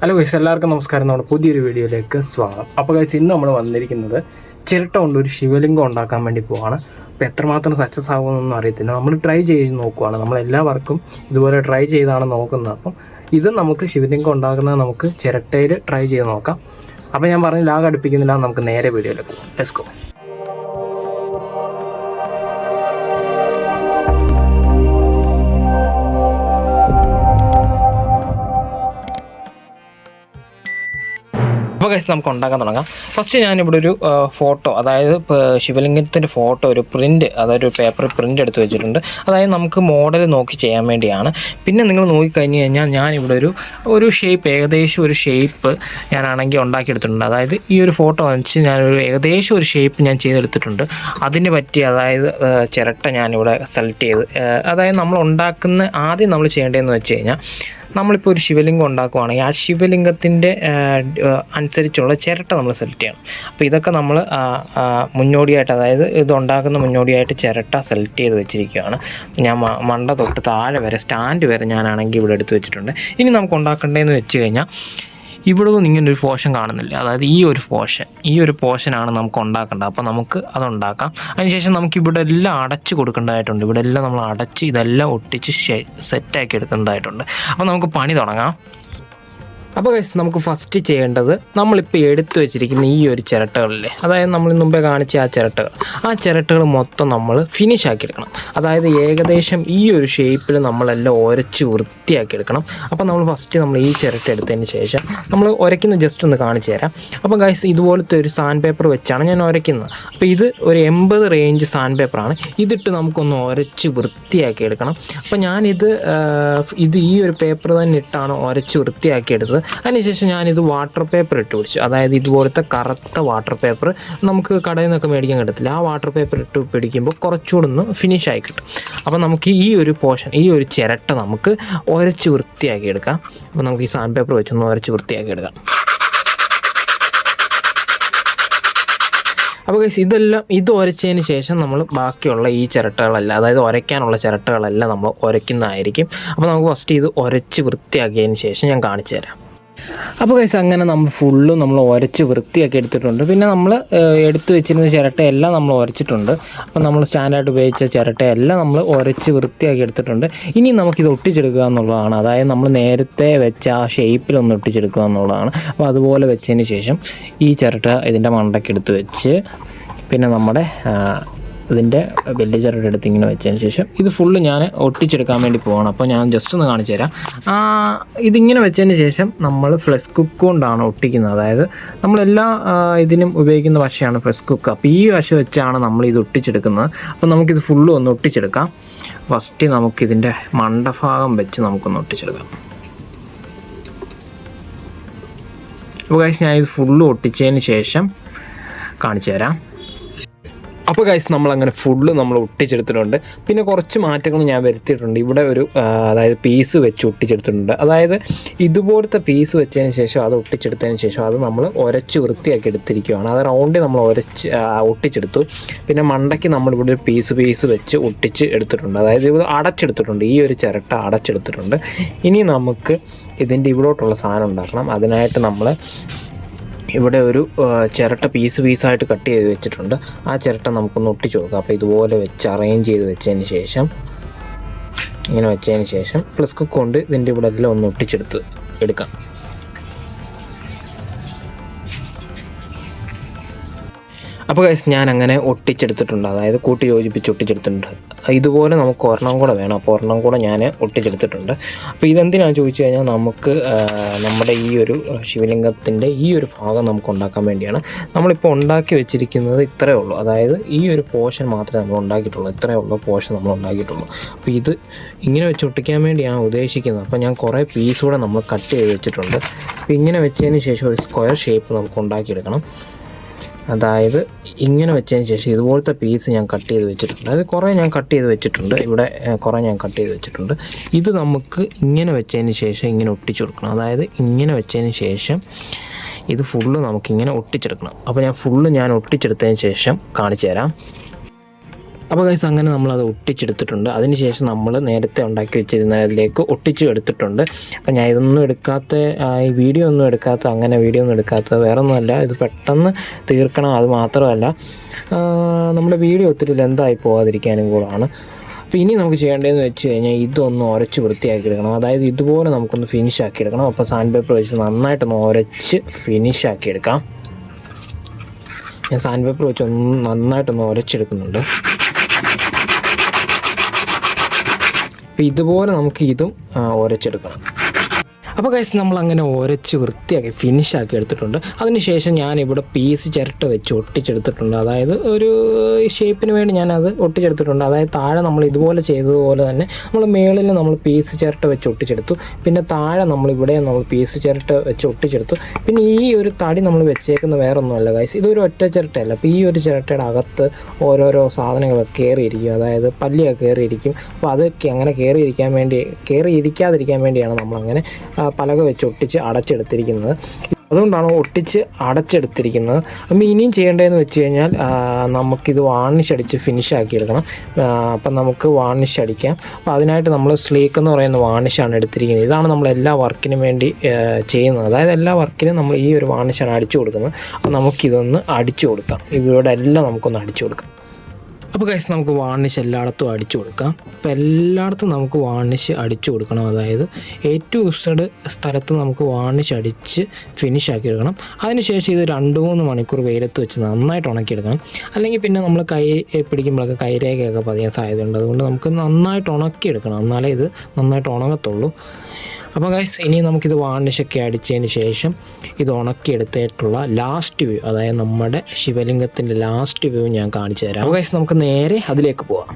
Hello guys എല്ലാവർക്കും നമസ്കാരം. നമ്മുടെ പുതിയൊരു വീഡിയോയിലേക്ക് സ്വാഗതം. അപ്പോൾ ഗൈസ് ഇന്ന് നമ്മൾ വന്നിരിക്കുന്നത് ചിരട്ട കൊണ്ട് ഒരു ശിവലിംഗം ഉണ്ടാക്കാൻ വേണ്ടി പോവാണ്. അപ്പോൾ എത്രമാത്രം സക്സസ് ആകുമെന്നൊന്നും അറിയത്തില്ല. നമ്മൾ ട്രൈ ചെയ്ത് നോക്കുവാണ്. നമ്മൾ ഇതുപോലെ ട്രൈ ചെയ്താണ് നോക്കുന്നത്. അപ്പം ഇത് നമുക്ക് ശിവലിംഗം ഉണ്ടാക്കുന്നത് നമുക്ക് ചിരട്ടയിൽ ട്രൈ ചെയ്ത് നോക്കാം. അപ്പോൾ ഞാൻ പറഞ്ഞ ലാഗ് അടുപ്പിക്കുന്നില്ല. നമുക്ക് നേരെ വീഡിയോയിലേക്ക് പോകാം അപ്പോൾ കൈസ് നമുക്ക് ഉണ്ടാക്കാൻ തുടങ്ങാം. ഫസ്റ്റ് ഞാനിവിടെ ഒരു ഫോട്ടോ അതായത് ശിവലിംഗത്തിന്റെ ഫോട്ടോ ഒരു പ്രിന്റ് അതായത് ഒരു പേപ്പർ പ്രിന്റ് എടുത്ത് വെച്ചിട്ടുണ്ട്. അതായത് നമുക്ക് മോഡൽ നോക്കി ചെയ്യാൻ വേണ്ടിയാണ്. പിന്നെ നിങ്ങൾ നോക്കിക്കഴിഞ്ഞ് കഴിഞ്ഞാൽ ഞാനിവിടെ ഒരു ഒരു ഷേപ്പ് ഏകദേശം ഒരു ഷേപ്പ് ഞാനാണെങ്കിൽ ഉണ്ടാക്കിയെടുത്തിട്ടുണ്ട്. അതായത് ഈ ഒരു ഫോട്ടോ വെച്ച് ഞാനൊരു ഏകദേശം ഒരു ഷേപ്പ് ഞാൻ ചെയ്തെടുത്തിട്ടുണ്ട്. അതിന് പറ്റി അതായത് ചിരട്ട ഞാനിവിടെ സെലക്ട് ചെയ്ത് അതായത് നമ്മൾ ഉണ്ടാക്കുന്ന ആദ്യം നമ്മൾ ചെയ്യേണ്ടതെന്ന് വെച്ച് കഴിഞ്ഞാൽ നമ്മളിപ്പോൾ ഒരു ശിവലിംഗം ഉണ്ടാക്കുവാണെങ്കിൽ ആ ശിവലിംഗത്തിന്റെ അനുസരിച്ചുള്ള ചിരട്ട നമ്മൾ സെലക്ട് ചെയ്യണം. അപ്പോൾ ഇതൊക്കെ നമ്മൾ മുന്നോടിയായിട്ട് അതായത് ഇത് ഉണ്ടാക്കുന്ന മുന്നോടിയായിട്ട് ചിരട്ട സെലക്ട് ചെയ്ത് വെച്ചിരിക്കുകയാണ്. ഞാൻ മണ്ട തൊട്ട് താഴെ വരെ സ്റ്റാൻഡ് വരെ ഞാനാണെങ്കിൽ ഇവിടെ എടുത്ത് വെച്ചിട്ടുണ്ട്. ഇനി നമുക്ക് ഉണ്ടാക്കേണ്ടതെന്ന് വെച്ച് കഴിഞ്ഞാൽ ഇവിടെ ഇങ്ങനെ ഒരു പോർഷൻ കാണുന്നില്ല. അതായത് ഈ ഒരു പോർഷൻ ഈ ഒരു പോർഷനാണ് നമുക്ക് ഉണ്ടാക്കേണ്ടത്. അപ്പോൾ നമുക്ക് അതുണ്ടാക്കാം. അതിനുശേഷം നമുക്ക് ഇവിടെ എല്ലാം അടച്ച് കൊടുക്കേണ്ടതായിട്ടുണ്ട്. ഇവിടെ എല്ലാം നമ്മൾ അടച്ച് ഇതെല്ലാം ഒട്ടിച്ച് സെറ്റാക്കി എടുക്കേണ്ടതായിട്ടുണ്ട്. അപ്പോൾ നമുക്ക് പണി തുടങ്ങാം. അപ്പോൾ ഗൈസ് നമുക്ക് ഫസ്റ്റ് ചെയ്യേണ്ടത് നമ്മളിപ്പോൾ എടുത്തു വെച്ചിരിക്കുന്ന ഈ ഒരു ചിരട്ടകളില്ലേ? അതായത് നമ്മൾ മുമ്പേ കാണിച്ച ആ ചിരട്ടകൾ. ആ ചിരട്ടകൾ മൊത്തം നമ്മൾ ഫിനിഷ് ആക്കി എടുക്കണം അതായത് ഏകദേശം ഈ ഒരു ഷേപ്പിൽ നമ്മളെല്ലാം ഉരച്ച് വൃത്തിയാക്കി എടുക്കണം അപ്പോൾ നമ്മൾ ഫസ്റ്റ് നമ്മൾ ഈ ചിരട്ട എടുത്തതിന് ശേഷം നമ്മൾ ഉരയ്ക്കുന്ന ജസ്റ്റ് ഒന്ന് കാണിച്ചു തരാം. അപ്പോൾ ഗൈസ് ഇതുപോലത്തെ ഒരു സാൻഡ് പേപ്പർ വെച്ചാണ് ഞാൻ ഉരയ്ക്കുന്നത് അപ്പോൾ ഇത് ഒരു എൺപത് റേഞ്ച് സാൻഡ് പേപ്പറാണ് ഇതിട്ട് നമുക്കൊന്ന് ഉരച്ച് വൃത്തിയാക്കി എടുക്കണം അപ്പോൾ ഞാനിത് ഇത് ഈ ഒരു പേപ്പർ തന്നെ ഇട്ടാണ് ഉരച്ച് വൃത്തിയാക്കി എടുത്തത് അതിനുശേഷം ഞാനിത് വാട്ടർ പേപ്പർ ഇട്ട് പിടിച്ചു. അതായത് ഇതുപോലത്തെ കറുത്ത വാട്ടർ പേപ്പർ നമുക്ക് കടയിൽ നിന്നൊക്കെ മേടിക്കാൻ കിട്ടത്തില്ല. ആ വാട്ടർ പേപ്പർ ഇട്ട് പിടിക്കുമ്പോൾ കുറച്ചുകൂടെ ഒന്ന് ഫിനിഷ് ആയി കിട്ടും. അപ്പോൾ നമുക്ക് ഈ ഒരു പോർഷൻ ഈ ഒരു ചിരട്ട നമുക്ക് ഉരച്ച് വൃത്തിയാക്കി എടുക്കാം. അപ്പോൾ നമുക്ക് ഈ സാൻഡ് പേപ്പർ വെച്ചൊന്ന് ഉരച്ച് വൃത്തിയാക്കി എടുക്കാം. അപ്പോൾ ഗൈസ് ഇതെല്ലാം ഇത് ഉരച്ചതിന് ശേഷം നമ്മൾ ബാക്കിയുള്ള ഈ ചിരട്ടകളെല്ലാം അതായത് ഒരയ്ക്കാനുള്ള ചിരട്ടകളെല്ലാം നമ്മൾ ഉരയ്ക്കുന്നതായിരിക്കും അപ്പോൾ നമുക്ക് ഫസ്റ്റ് ഇത് ഉരച്ച് വൃത്തിയാക്കിയതിന് ശേഷം ഞാൻ കാണിച്ചു തരാം. അപ്പോൾ കൈസ് അങ്ങനെ നമ്മൾ ഫുള്ളും നമ്മൾ ഉരച്ച് വൃത്തിയാക്കി എടുത്തിട്ടുണ്ട്. പിന്നെ നമ്മൾ എടുത്തു വെച്ചിരുന്ന ചിരട്ടയെല്ലാം നമ്മൾ ഉരച്ചിട്ടുണ്ട് അപ്പോൾ നമ്മൾ സ്റ്റാൻഡായിട്ട് ഉപയോഗിച്ച ചിരട്ടയെല്ലാം നമ്മൾ ഉരച്ച് വൃത്തിയാക്കി എടുത്തിട്ടുണ്ട്. ഇനി നമുക്കിത് ഒട്ടിച്ചെടുക്കുക എന്നുള്ളതാണ്. അതായത് നമ്മൾ നേരത്തെ വെച്ച ആ ഷേപ്പിലൊന്ന് ഒട്ടിച്ചെടുക്കുക എന്നുള്ളതാണ്. അപ്പോൾ അതുപോലെ വെച്ചതിന് ശേഷം ഈ ചിരട്ട ഇതിന്റെ മണ്ടയ്ക്ക് എടുത്ത് വെച്ച് പിന്നെ നമ്മുടെ ഇതിന്റെ വലിയ ചെറുടെ അടുത്ത് ഇങ്ങനെ വെച്ചതിന് ശേഷം ഇത് ഫുള്ള് ഞാൻ ഒട്ടിച്ചെടുക്കാൻ വേണ്ടി പോകണം അപ്പോൾ ഞാൻ ജസ്റ്റ് ഒന്ന് കാണിച്ചു തരാം. ഇതിങ്ങനെ വെച്ചതിന് ശേഷം നമ്മൾ ഫ്ലെക്സ് കുക്ക് കൊണ്ടാണ് ഒട്ടിക്കുന്നത്. അതായത് നമ്മളെല്ലാ ഇതിനും ഉപയോഗിക്കുന്ന വശയാണ് ഫ്ലെക്സ് കുക്ക് അപ്പോൾ ഈ വശ വെച്ചാണ് നമ്മൾ ഇത് ഒട്ടിച്ചെടുക്കുന്നത്. അപ്പോൾ നമുക്കിത് ഫുള്ള് ഒന്ന് ഒട്ടിച്ചെടുക്കാം. ഫസ്റ്റ് നമുക്കിതിന്റെ മണ്ടഭാഗം വെച്ച് നമുക്കൊന്ന് ഒട്ടിച്ചെടുക്കാം. അപ്പോൾ കാശ് ഞാൻ ഇത് ഫുള്ള് ഒട്ടിച്ചതിന് ശേഷം കാണിച്ചു തരാം. അപ്പോൾ ഗൈസ് നമ്മൾ അങ്ങനെ ഫുള്ള് നമ്മൾ ഒട്ടിച്ചെടുത്തിട്ടുണ്ട്. പിന്നെ കുറച്ച് മാറ്റങ്ങൾ ഞാൻ വരുത്തിയിട്ടുണ്ട്. ഇവിടെ ഒരു അതായത് പീസ് വെച്ച് ഒട്ടിച്ചെടുത്തിട്ടുണ്ട്. അതായത് ഇതുപോലത്തെ പീസ് വെച്ചതിന് ശേഷം അത് ഒട്ടിച്ചെടുത്തതിന് ശേഷം അത് നമ്മൾ ഉരച്ച് വൃത്തിയാക്കി എടുത്തിരിക്കുകയാണ് അത് റൗണ്ടിൽ നമ്മൾ ഉരച്ച് ആ, ഒട്ടിച്ചെടുത്തു. പിന്നെ മണ്ടയ്ക്ക് നമ്മൾ ഇവിടെ ഒരു പീസ് പീസ് വെച്ച് ഒട്ടിച്ച് എടുത്തിട്ടുണ്ട്. അതായത് ഇത് അടച്ചെടുത്തിട്ടുണ്ട്. ഈ ഒരു ചിരട്ട അടച്ചെടുത്തിട്ടുണ്ട്. ഇനി നമുക്ക് ഇതിന്റെ ഇവിടോട്ടുള്ള സാധനം ഉണ്ടാക്കണം. അതിനായിട്ട് നമ്മൾ ഇവിടെ ഒരു ചിരട്ട പീസ് പീസായിട്ട് കട്ട് ചെയ്ത് വെച്ചിട്ടുണ്ട്. ആ ചിരട്ട നമുക്കൊന്ന് ഒട്ടിച്ചു കൊടുക്കാം. അപ്പോൾ ഇതുപോലെ വെച്ച് അറേഞ്ച് ചെയ്ത് വെച്ചതിന് ശേഷം ഇങ്ങനെ വെച്ചതിന് ശേഷം പ്ലസ് കുക്ക് കൊണ്ട് ഇതിന്റെ ഇവിടെ എല്ലാം ഒന്ന് ഒട്ടിച്ചെടുത്ത് എടുക്കാം. അപ്പോൾ ഗൈസ് ഞാൻ അങ്ങനെ ഒട്ടിച്ചെടുത്തിട്ടുണ്ട്. അതായത് കൂട്ടി യോജിപ്പിച്ച് ഒട്ടിച്ചെടുത്തിട്ടുണ്ട്. ഇതുപോലെ നമുക്ക് ഒരെണ്ണം കൂടെ വേണം. അപ്പോൾ ഒരെണ്ണം കൂടെ ഞാൻ ഒട്ടിച്ചെടുത്തിട്ടുണ്ട്. അപ്പോൾ ഇതെന്തിനാണെന്ന് ചോദിച്ചു കഴിഞ്ഞാൽ നമുക്ക് നമ്മുടെ ഈ ഒരു ശിവലിംഗത്തിന്റെ ഈ ഒരു ഭാഗം നമുക്ക് ഉണ്ടാക്കാൻ വേണ്ടിയാണ്. നമ്മളിപ്പോൾ ഉണ്ടാക്കി വെച്ചിരിക്കുന്നത് ഇത്രയേ ഉള്ളൂ. അതായത് ഈ ഒരു പോർഷൻ മാത്രമേ നമ്മൾ ഉണ്ടാക്കിയിട്ടുള്ളൂ. ഇത്രയേ ഉള്ളൂ പോർഷൻ നമ്മൾ ഉണ്ടാക്കിയിട്ടുള്ളൂ. അപ്പോൾ ഇത് ഇങ്ങനെ വെച്ച് ഒട്ടിക്കാൻ വേണ്ടിയാണ് ഉദ്ദേശിക്കുന്നത്. അപ്പോൾ ഞാൻ കുറേ പീസ് കൂടെ നമ്മൾ കട്ട് ചെയ്ത് വെച്ചിട്ടുണ്ട്. അപ്പോൾ ഇങ്ങനെ വെച്ചതിന് ശേഷം ഒരു സ്ക്വയർ ഷേപ്പ് നമുക്ക് ഉണ്ടാക്കിയെടുക്കണം. അതായത് ഇങ്ങനെ വെച്ചതിന് ശേഷം ഇതുപോലത്തെ പീസ് ഞാൻ കട്ട് ചെയ്ത് വെച്ചിട്ടുണ്ട്. അതായത് കുറേ ഞാൻ കട്ട് ചെയ്ത് വെച്ചിട്ടുണ്ട്. ഇവിടെ കുറേ ഞാൻ കട്ട് ചെയ്ത് വെച്ചിട്ടുണ്ട്. ഇത് നമുക്ക് ഇങ്ങനെ വെച്ചതിന് ശേഷം ഇങ്ങനെ ഒട്ടിച്ചു കൊടുക്കണം. അതായത് ഇങ്ങനെ വെച്ചതിന് ശേഷം ഇത് ഫുള്ള് നമുക്കിങ്ങനെ ഒട്ടിച്ചെടുക്കണം. അപ്പോൾ ഞാൻ ഫുള്ള് ഞാൻ ഒട്ടിച്ചെടുത്തതിന് ശേഷം കാണിച്ചു തരാം. അപ്പോൾ ഗൈസ് അങ്ങനെ നമ്മളത് ഒട്ടിച്ചെടുത്തിട്ടുണ്ട്. അതിനുശേഷം നമ്മൾ നേരത്തെ ഉണ്ടാക്കി വെച്ചിരുന്നതിലേക്ക് ഒട്ടിച്ചു എടുത്തിട്ടുണ്ട്. അപ്പോൾ ഞാൻ ഇതൊന്നും എടുക്കാത്ത ഈ വീഡിയോ ഒന്നും എടുക്കാത്ത അങ്ങനെ വീഡിയോ ഒന്നും എടുക്കാത്ത വേറെ ഒന്നുമല്ല ഇത് പെട്ടെന്ന് തീർക്കണം അത് മാത്രമല്ല. നമ്മുടെ വീഡിയോ ഒത്തിരി ലെന്തായി പോകാതിരിക്കാനും കൂടാണ്. അപ്പോൾ ഇനി നമുക്ക് ചെയ്യേണ്ടതെന്ന് വെച്ച് കഴിഞ്ഞാൽ ഇതൊന്ന് ഉരച്ച് വൃത്തിയാക്കി എടുക്കണം അതായത് ഇതുപോലെ നമുക്കൊന്ന് ഫിനിഷ് ആക്കി എടുക്കണം അപ്പോൾ സാൻഡ് പേപ്പർ വെച്ച് നന്നായിട്ടൊന്ന് ഉരച്ച് ഫിനിഷ് ആക്കി എടുക്കാം ഞാൻ സാൻഡ് പേപ്പർ വെച്ച് ഒന്ന് നന്നായിട്ടൊന്ന് ഉരച്ചെടുക്കുന്നുണ്ട് അപ്പോൾ ഇതുപോലെ നമുക്ക് ഇതും ഉരച്ചെടുക്കണം അപ്പോൾ കൈസ് നമ്മൾ അങ്ങനെ ഒരച്ച് വൃത്തിയാക്കി ഫിനിഷ് ആക്കി എടുത്തിട്ടുണ്ട്. അതിനുശേഷം ഞാൻ ഇവിടെ പീസ് ചിരട്ട വെച്ച് ഒട്ടിച്ചെടുത്തിട്ടുണ്ട്. അതായത് ഒരു ഷേപ്പിന് വേണ്ടി ഞാൻ ഞാനത് ഒട്ടിച്ചെടുത്തിട്ടുണ്ട്. അതായത് താഴെ നമ്മൾ ഇതുപോലെ ചെയ്തതുപോലെ തന്നെ നമ്മൾ മേളിൽ നമ്മൾ പീസ് ചിരട്ട വെച്ച് ഒട്ടിച്ചെടുത്തു. പിന്നെ താഴെ നമ്മൾ ഇവിടെ നമ്മൾ പീസ് ചിരട്ട വെച്ച് ഒട്ടിച്ചെടുത്തു. പിന്നെ ഈ ഒരു തടി നമ്മൾ വെച്ചേക്കുന്ന വേറെ ഒന്നുമല്ല കൈസ് ഇതൊരു ഒറ്റ ചിരട്ടയല്ല. അപ്പോൾ ഈ ഒരു ചിരട്ടയുടെ അകത്ത് ഓരോരോ സാധനങ്ങളൊക്കെ കയറിയിരിക്കും. അതായത് പല്ലിയൊക്കെ കയറിയിരിക്കും. അപ്പോൾ അതൊക്കെ അങ്ങനെ കയറിയിരിക്കാൻ വേണ്ടി കയറിയിരിക്കാതിരിക്കാൻ വേണ്ടിയാണ് നമ്മളങ്ങനെ പലക വെച്ച് ഒട്ടിച്ച് അടച്ചെടുത്തിരിക്കുന്നത്. അതുകൊണ്ടാണ് ഒട്ടിച്ച് അടച്ചെടുത്തിരിക്കുന്നത്. അപ്പം ഇനിയും ചെയ്യേണ്ടതെന്ന് വെച്ച് കഴിഞ്ഞാൽ നമുക്കിത് വാർണിഷ് അടിച്ച് ഫിനിഷ് ആക്കി എടുക്കണം അപ്പം നമുക്ക് വാർണിഷ് അടിക്കാം. അപ്പോൾ അതിനായിട്ട് നമ്മൾ സ്ലീക്ക് എന്ന് പറയുന്ന വാർണിഷാണ് എടുത്തിരിക്കുന്നത്. ഇതാണ് നമ്മൾ എല്ലാ വർക്കിനും വേണ്ടി ചെയ്യുന്നത്. അതായത് എല്ലാ വർക്കിനും നമ്മൾ ഈ ഒരു വാർണിഷാണ് അടിച്ചു കൊടുക്കുന്നത്. അപ്പോൾ നമുക്കിതൊന്ന് അടിച്ചു കൊടുക്കാം. എല്ലാം നമുക്കൊന്ന് അടിച്ചു കൊടുക്കാം. അപ്പോൾ കൈസ് നമുക്ക് വാർണിഷ് എല്ലായിടത്തും അടിച്ചു കൊടുക്കാം. അപ്പോൾ എല്ലായിടത്തും നമുക്ക് വാർണിഷ് അടിച്ചു കൊടുക്കണം. അതായത് ഏറ്റവും ഇഷ്ടഡ് സ്ഥലത്ത് നമുക്ക് വാർണിഷ് അടിച്ച് ഫിനിഷ് ആക്കി എടുക്കണം. അതിനുശേഷം ഇത് രണ്ട് മൂന്ന് മണിക്കൂർ വെയിലത്ത് വെച്ച് നന്നായിട്ട് ഉണക്കിയെടുക്കണം അല്ലെങ്കിൽ പിന്നെ നമ്മൾ കൈ പിടിക്കുമ്പോഴൊക്കെ കൈരേഖയൊക്കെ പതിയാൻ സാധ്യതയുണ്ട്. അതുകൊണ്ട് നമുക്ക് നന്നായിട്ട് ഉണക്കിയെടുക്കണം എന്നാലേ ഇത് നന്നായിട്ട് ഉണങ്ങത്തുള്ളൂ. അപ്പോൾ ഗൈസ് ഇനി നമുക്കിത് വാണിഷൊക്കെ അടിച്ചതിന് ശേഷം ഇത് ഉണക്കിയെടുത്തിട്ടുള്ള ലാസ്റ്റ് വ്യൂ അതായത് നമ്മുടെ ശിവലിംഗത്തിന്റെ ലാസ്റ്റ് വ്യൂ ഞാൻ കാണിച്ചു തരാം അപ്പോൾ ഗൈസ് നമുക്ക് നേരെ അതിലേക്ക് പോവാം.